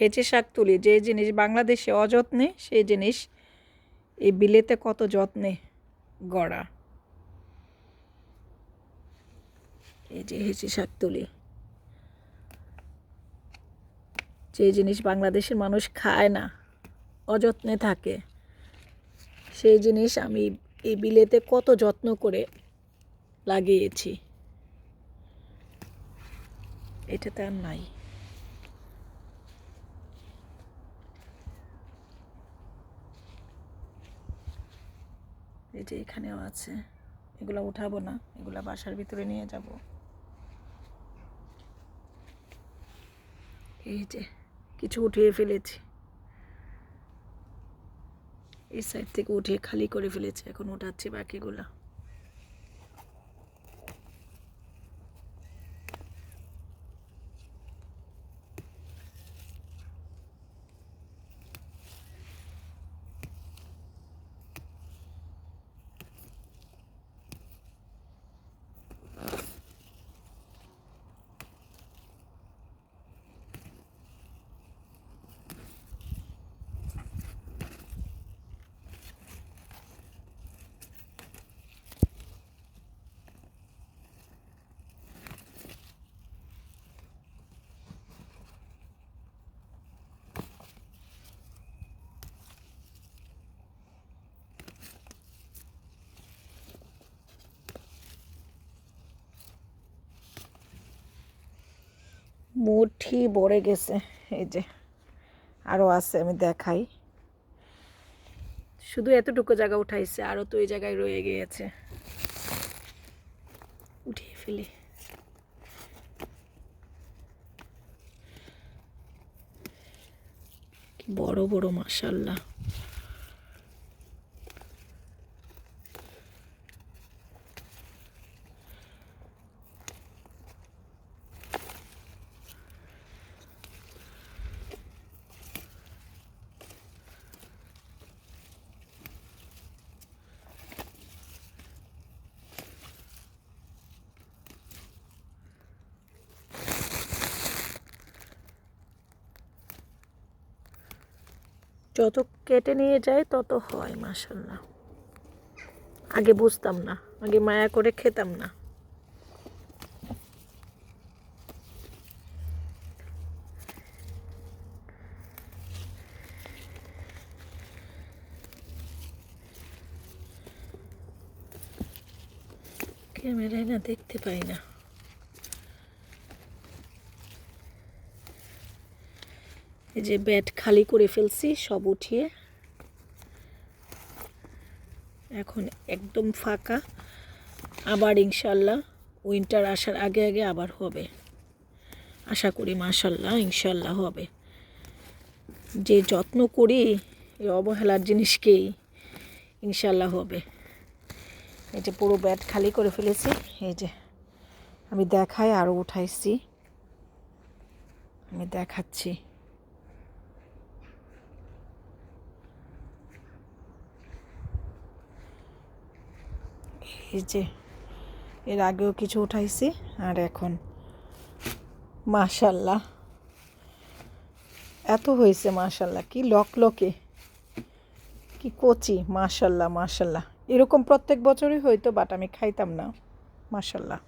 হেঁচে শাক তুলি, যে জিনিস বাংলাদেশে অযত্নে সেই জিনিস এই বিলেতে কত যত্নে গড়া। এই যে হেঁচে শাক তুলি। যে জিনিস বাংলাদেশের মানুষ খায় না, অযত্নে থাকে, সেই জিনিস আমি এই বিলেতে কত যত্ন করে লাগিয়েছি। এটাতে আর নাই। এই যে এখানেও আছে। এগুলো উঠাবো না, এগুলা বাসার ভিতরে নিয়ে যাব। এই যে কিছু উঠিয়ে ফেলেছি। এই সাইড থেকে উঠিয়ে খালি করে ফেলেছি, এখন উঠাচ্ছি বাকিগুলো। মুঠি ভরে গেছে। এই যে আরও আছে, আমি দেখাই। শুধু এতটুকু জায়গা উঠাইছে আরও তো এই জায়গায় রয়ে গিয়েছে। উঠিয়ে ফেলি। বড় বড় মাশাল্লাহ যত কেটে নিয়ে যায়, তত হয় মাশাল্লাহ আগে বুঝতাম না, আগে মায়া করে খেতাম না। ক্যামেরায় না দেখতে পাই না। এই যে ব্যাট খালি করে ফেলছি, সব উঠিয়ে। এখন একদম ফাঁকা। আবার ইনশাল্লাহ উইন্টার আসার আগে আগে আবার হবে। আশা করি মাশাল্লাহ ইনশাল্লাহ হবে। যে যত্ন করি, এই অবহেলার জিনিসকেই ইনশাল্লাহ হবে। এই যে পুরো ব্যাট খালি করে ফেলেছি, এই যে আমি দেখাই আরও উঠাইছি। আমি দেখাচ্ছি। এই যে, এর আগেও কিছু উঠাইছি, আর এখন মাশাল্লাহ। এত হয়েছে মাশাল্লাহ, কি লকলকে, কি কচি, মাশাল্লাহ মাশাল্লাহ। এরকম প্রত্যেক বছরই হয়তো বাট আমি খাইতাম না, মাশাল্লাহ।